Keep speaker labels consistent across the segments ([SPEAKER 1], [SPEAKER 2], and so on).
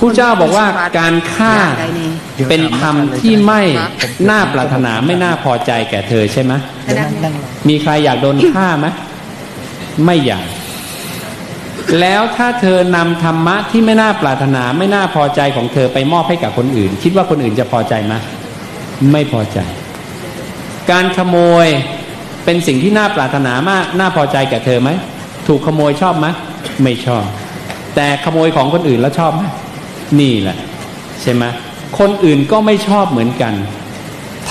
[SPEAKER 1] ผู้เจ้าบอกว่าการฆ่าเป็นธรรมที่ไม่น่าปรารถนาไม่น่าพอใจแก่เธอใช่ไหมมีใครอยากโดนฆ่าไหมไม่อยาก แล้วถ้าเธอนำธรรมะที่ไม่น่าปรารถนาไม่น่าพอใจของเธอไปมอบให้กับคนอื่น คิดว่าคนอื่นจะพอใจไหมไม่พอใจ การขโมยเป็นสิ่งที่น่าปรารถนามากน่าพอใจแก่เธอไหมถูกขโมยชอบไหมไม่ชอบ แต่ขโมยของคนอื่นแล้วชอบไหมนี่แหละ ใช่ไหมคนอื่นก็ไม่ชอบเหมือนกัน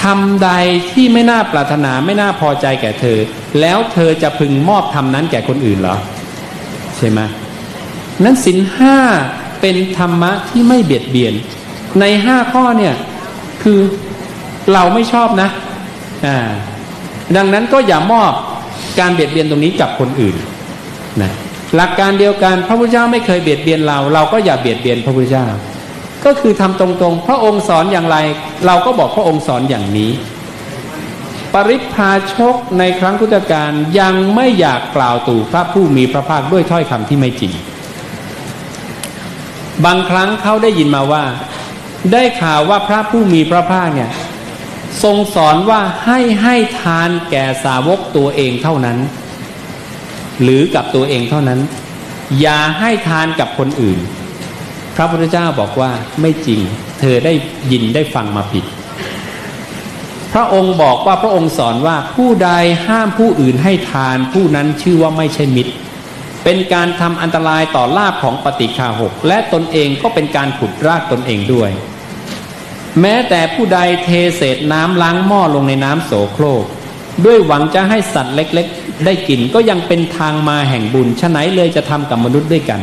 [SPEAKER 1] ทำใดที่ไม่น่าปรารถนาไม่น่าพอใจแก่เธอ แล้วเธอจะพึงมอบทำนั้นแก่คนอื่นเหรอ ใช่ไหมนั้นสินห้าเป็นธรรมะที่ไม่เบียดเบียน ในห้าข้อเนี่ยคือเราไม่ชอบนะอ่าดังนั้นก็อย่ามอบการเบียดเบียนตรงนี้กับคนอื่นนะ หลักการเดียวกันพระพุทธเจ้าไม่เคยเบียดเบียนเรา เราก็อย่าเบียดเบียนพระพุทธเจ้า ก็คือทำตรงๆ พระองค์สอนอย่างไร เราก็บอกพระองค์สอนอย่างนี้ ปริพาชกในครั้งพุทธกาลยังไม่อยากกล่าวตู่พระผู้มีพระภาคด้วยถ้อยคำที่ไม่จริง บางครั้งเขาได้ยินมาว่า ได้ข่าวว่าพระผู้มีพระภาคเนี่ยทรงสอนว่าให้ให้ทานแก่สาวกตัวเองเท่านั้น หรือกับตัวเองเท่านั้น อย่าให้ทานกับคนอื่น พระพุทธเจ้าบอกว่าไม่จริง เธอได้ยินได้ฟังมาผิด พระองค์บอกว่าพระองค์สอนว่าผู้ใดห้ามผู้อื่นให้ทานผู้นั้นชื่อว่าไม่ใช่มิตร เป็นการทำอันตรายต่อลาภของปฏิคาหก และตนเองก็เป็นการขุดรากตนเองด้วย แม้แต่ผู้ใดเทเศษน้ำล้างหม้อลงในน้ำโสโครก ด้วยหวังจะให้สัตว์เล็ก ๆ ได้กินก็ยังเป็นทางมาแห่งบุญฉะไหนเลยจะทำกับมนุษย์ด้วยกัน